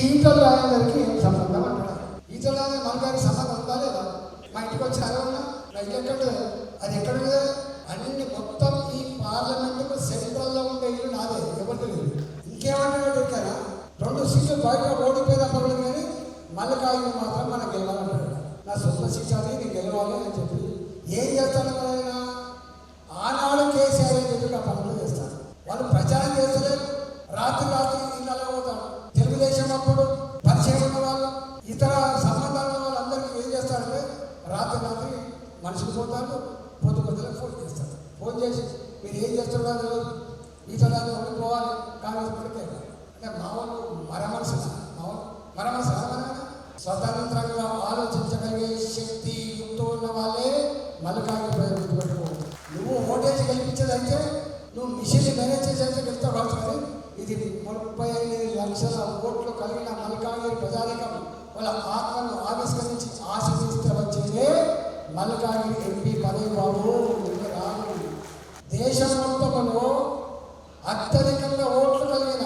ఈటల రాజేందర్కి ఏం సంబంధం అంటారు? ఈటల రాజేందర్ మన గారికి సంబంధం ఉందా లేదా? మా ఇంటికి వచ్చి అరవన్నా నా ఇల్లు ఎక్కడ? అది ఎక్కడ అన్ని మొత్తం ఈ పార్లమెంట్ సెంట్రల్లో ఉండే ఇల్లు నాదే ఎవరు లేదు. ఇంకేమంటాడు ఇక్కడ రెండు సీట్లు బయట ఓడిపోయిన పర్లేదు కానీ మల్లకాయలు మాత్రం మనకు గెలవాలంటాడు. నా సొంత సీట్ అది నేను గెలవాలి అని చెప్పి. ఏం చేస్తాను ఆయన? ఆనాడు కేసీఆర్ అని చెప్పి నా పనులు చేస్తాను వాళ్ళు ప్రచారం చేస్తలేదు. రాత్రి రాత్రి ఇళ్ళలో పోతాడు. తెలుగుదేశం అప్పుడు పరిచయం ఉన్న వాళ్ళు ఇతర సంబంధాల ఉన్న వాళ్ళందరికీ ఏం చేస్తారంటే రాత్రి రాత్రి మనుషులు పోతారు పొద్దు పొద్దులకు ఫోన్ చేస్తారు. ఫోన్ చేసి మీరు ఏం చేస్తున్నారు తెలియదు. ఈతరాలు ఓడిపోవాలి కాంగ్రెస్ పడితే అంటే మా వాళ్ళు మరమనసు మా వాళ్ళు మరమనసు స్వతంత్రంగా ఆలోచించగలిగే శక్తి యుక్తం ఉన్న వాళ్ళే మల్లికార్జున ప్రజలు గుర్తుపెట్టుకో నువ్వు ఓటేసి గెలిపించేదైతే నువ్వు మిషన్ మేనేజ్ చేసేందుకు గెలుస్తావు కావచ్చు ఇది ముప్పై ఎనిమిది ఓట్లు కలిగిన మల్కాగిరి ప్రజానికం వాళ్ళ ఆత్మను ఆవిష్కరించి ఆశీర్వదిస్తే వచ్చేదే మల్కాగిరి ఎంపీ పదవి బాబు రాను దేశం మొత్తంలో అత్యధికంగా ఓట్లు కలిగిన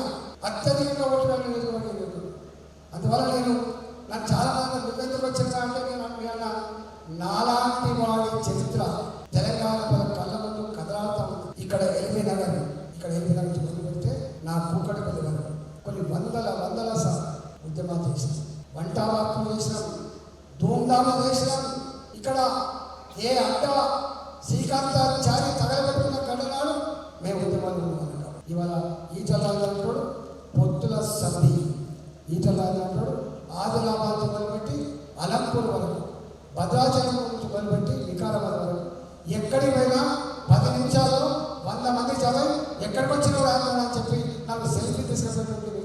అత్యధికంగా ఓట్లు కలిగిన అందువల్ల నేను నాకు చాలా మంది నువ్వెందుకు వచ్చిందా అంటే నేను అన్న నాలాంటి వాడి చరిత్ర తెలంగాణ పద కళ్ళ ముందు కదలాడుతా ఉంది. ఇక్కడ ఎల్బీ నగర్ ఇక్కడ ఎల్బీ నగర్ చూసుకుంటే నా కూకటి వరకు వంట వార్పులు చేసినాం ధూమ్ధాములు చేసినాం ఇక్కడ ఏ అడ్డ శ్రీకాంతాచారి తగలబెట్టిన గడనాడు మేము ఉద్యమాలు ఉన్నాం ఇవాళ ఈటల అంటాడు పొత్తుల సభి ఈటల అంటాడు ఆదిలాబాద్ మొదలుపెట్టి అలంపూర్ వరకు భద్రాచలం నుంచి మొదలుపెట్టి వికారాబాద్ వరకు. ఎక్కడికి పోయినా పది నిమిషాల్లో వంద మంది చదివి ఎక్కడికి వచ్చిన అని చెప్పి నాకు సెల్ఫీ తీసుకెళ్ళినటువంటి